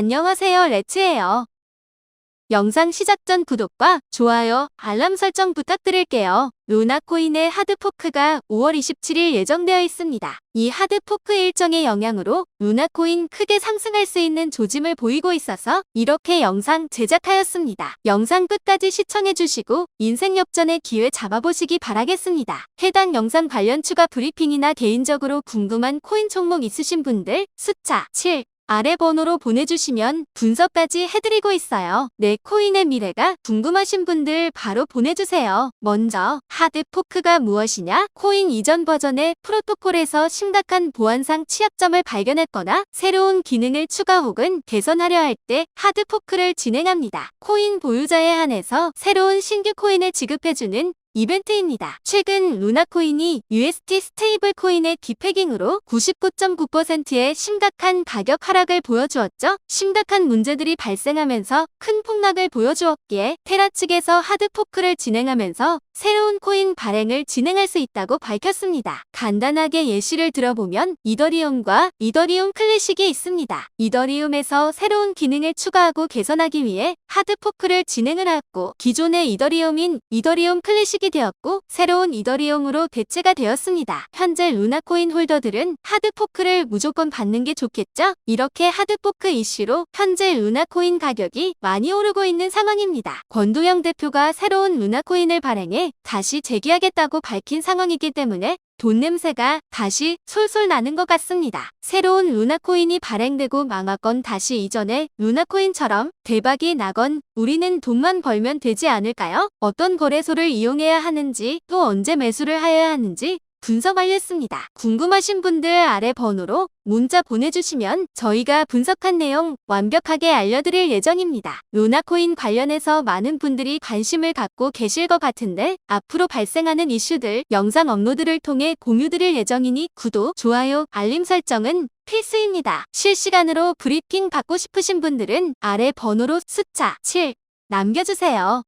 안녕하세요 레츠예요. 영상 시작 전 구독과 좋아요, 알람 설정 부탁드릴게요. 루나코인의 하드포크가 5월 27일 예정되어 있습니다. 이 하드포크 일정의 영향으로 루나코인 크게 상승할 수 있는 조짐을 보이고 있어서 이렇게 영상 제작하였습니다. 영상 끝까지 시청해주시고 인생 역전의 기회 잡아보시기 바라겠습니다. 해당 영상 관련 추가 브리핑이나 개인적으로 궁금한 코인 종목 있으신 분들 숫자 7 아래 번호로 보내주시면 분석까지 해드리고 있어요. 내 코인의 미래가 궁금하신 분들 바로 보내주세요. 먼저 하드포크가 무엇이냐? 코인 이전 버전의 프로토콜에서 심각한 보안상 취약점을 발견했거나 새로운 기능을 추가 혹은 개선하려 할 때 하드포크를 진행합니다. 코인 보유자에 한해서 새로운 신규 코인을 지급해주는 이벤트입니다. 최근 루나코인이 UST 스테이블 코인의 디패깅으로 99.9%의 심각한 가격 하락을 보여주었죠. 심각한 문제들이 발생하면서 큰 폭락을 보여주었기에 테라 측에서 하드포크를 진행하면서 새로운 코인 발행을 진행할 수 있다고 밝혔습니다. 간단하게 예시를 들어보면 이더리움과 이더리움 클래식이 있습니다. 이더리움에서 새로운 기능을 추가하고 개선하기 위해 하드포크를 진행을 하고 기존의 이더리움인 이더리움 클래식이 되었고 새로운 이더리움으로 대체가 되었습니다. 현재 루나코인 홀더들은 하드포크를 무조건 받는 게 좋겠죠? 이렇게 하드포크 이슈로 현재 루나코인 가격이 많이 오르고 있는 상황입니다. 권도영 대표가 새로운 루나코인을 발행해 다시 재기하겠다고 밝힌 상황이기 때문에 돈 냄새가 다시 솔솔 나는 것 같습니다. 새로운 루나코인이 발행되고 망하건 다시 이전의 루나코인처럼 대박이 나건 우리는 돈만 벌면 되지 않을까요? 어떤 거래소를 이용해야 하는지 또 언제 매수를 하여야 하는지 분석하였습니다. 궁금하신 분들 아래 번호로 문자 보내주시면 저희가 분석한 내용 완벽하게 알려드릴 예정입니다. 루나코인 관련해서 많은 분들이 관심을 갖고 계실 것 같은데 앞으로 발생하는 이슈들 영상 업로드를 통해 공유드릴 예정이니 구독, 좋아요, 알림 설정은 필수입니다. 실시간으로 브리핑 받고 싶으신 분들은 아래 번호로 숫자 7 남겨주세요.